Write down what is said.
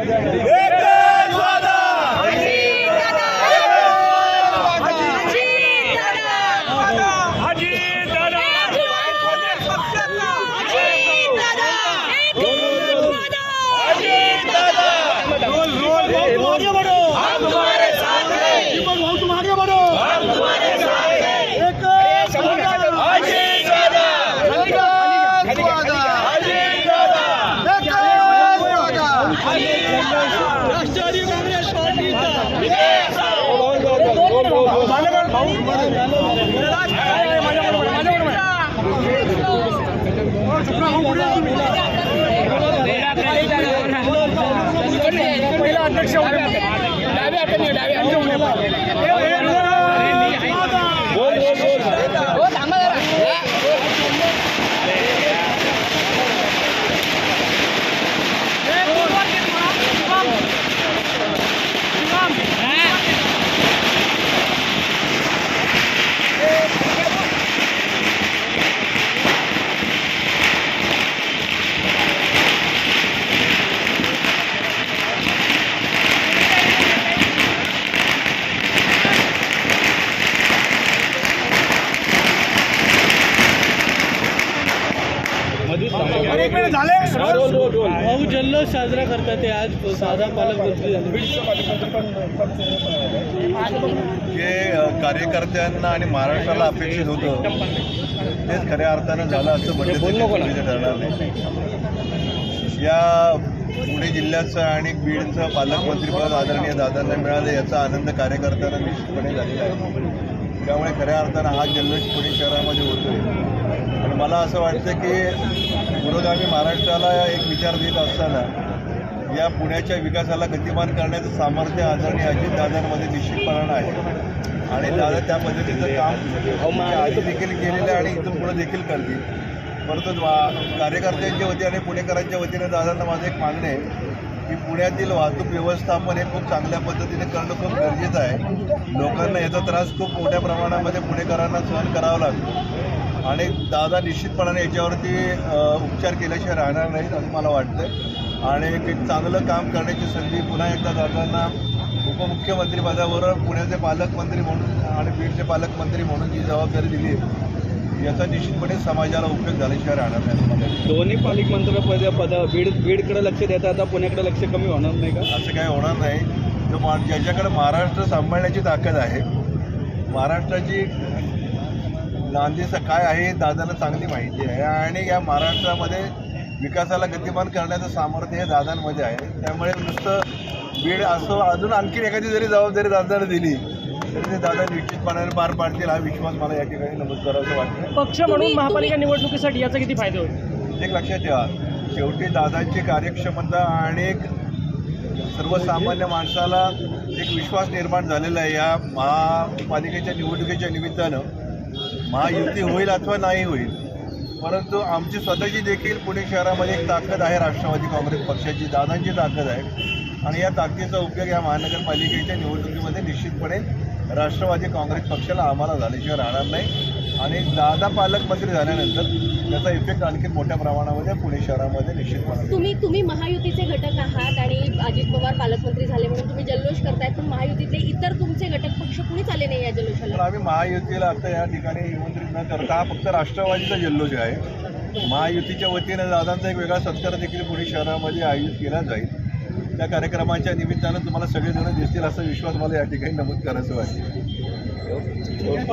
Ei! लक्ष डाव्या हाताने डाव्या हाताने डाव्या हाताने भाऊ जल्लोष साजरा करतात ते आज. साधा पालकमंत्री झाले. जे कार्यकर्त्यांना आणि महाराष्ट्राला अपेक्षित होतं तेच खऱ्या अर्थानं झालं असं म्हणजे ठरणार नाही. या पुणे जिल्ह्याचं आणि बीडचं पालकमंत्रीपद आदरणीय दादांना मिळालं याचा आनंद कार्यकर्त्यांना निश्चितपणे झालेला आहे. त्यामुळे खऱ्या अर्थानं हा जल्लोष पुणे शहरामध्ये होतोय. मला असं वाटतं की पुरोगामी महाराष्ट्राला एक विचार देत असताना या पुण्याच्या विकासाला गतिमान करण्याचं सामर्थ्य आदरणीय अजितदादांमध्ये निश्चितपणानं आहे. आणि दादा त्या पद्धतीचं काम ते आधी देखील केलेलं आहे आणि इथून पुढे देखील करतील. परंतु वा- कार्यकर्त्यांच्या वतीने आणि पुणेकरांच्या वतीने दादांना माझं एक मागणं आहे की पुण्यातील वाहतूक व्यवस्थापन हे खूप चांगल्या पद्धतीने करणं खूप गरजेचं आहे. लोकांना याचा त्रास खूप मोठ्या प्रमाणामध्ये पुणेकरांना सहन करावा लागतो. आणि दादा निश्चितपणाने याच्यावरती उपचार केल्याशिवाय राहणार नाहीत असं मला वाटतं आणि एक चांगलं काम करण्याची संधी पुन्हा एकदा दादांना उपमुख्यमंत्रीपदावर पुण्याचे पालकमंत्री म्हणून आणि बीडचे पालकमंत्री म्हणून जी जबाबदारी दिली आहे याचा निश्चितपणे समाजाला उपयोग झाल्याशिवाय राहणार नाही. दोन्ही पालकमंत्री पद पद बीड बीडकडे लक्ष देता आता पुण्याकडे लक्ष कमी होणार नाही का? असं काही होणार नाही. तर मा ज्याच्याकडे महाराष्ट्र सांभाळण्याची ताकद आहे महाराष्ट्राची नांदीचं काय आहे हे दादांना चांगली माहिती आहे आणि या महाराष्ट्रामध्ये विकासाला गतिमान करण्याचं सामर्थ्य हे दादांमध्ये आहे. त्यामुळे नुसतं बीड असं अजून आणखी एखादी जरी जबाबदारी दादाने दिली तरी ते दादा निश्चितपणाने पार पाडतील हा विश्वास मला या ठिकाणी नमूद करायचं वाटतं पक्ष म्हणून महापालिका निवडणुकीसाठी याचा किती फायदा होईल? एक लक्षात ठेवा शेवटी दादांची कार्यक्षमता आणि एक सर्वसामान्य माणसाला एक विश्वास निर्माण झालेला आहे. या महापालिकेच्या निवडणुकीच्या निमित्तानं महायुती होईल अथवा नाही होईल परंतु आमची स्वतःची देखील पुणे शहरामध्ये एक ताकद आहे राष्ट्रवादी काँग्रेस पक्षाची दादांची ताकद आहे. आणि या ताकदीचा उपयोग या महानगरपालिकेच्या निवडणुकीमध्ये निश्चितपणे राष्ट्रवादी काँग्रेस पक्षाला आम्हाला झाल्याशिवाय राहणार नाही. आणि दादा पालकमंत्री झाल्यानंतर त्याचा इफेक्ट आणखी मोठ्या प्रमाणामध्ये पुणे शहरामध्ये निश्चितपणे तुम्ही तुम्ही महायुतीचे घटक आहात आणि अजित पवार पालकमंत्री झाले म्हणून तुम्ही जल्लोष करताय पण महायुतीतले इतर तुमचे घटक पक्ष कुणीच आले नाही या जल्लोषाला? आम्ही महायुतीला आता या ठिकाणी निमंत्रित न करता हा फक्त राष्ट्रवादीचा जल्लोष आहे. महायुतीच्या वतीनं दादांचा एक वेगळा सत्कार देखील पुणे शहरामध्ये आयोजित केला जाईल. त्या कार्यक्रमाच्या निमित्तानं तुम्हाला सगळेजण दिसतील असा विश्वास मला या ठिकाणी नमूद करायचं वाटतं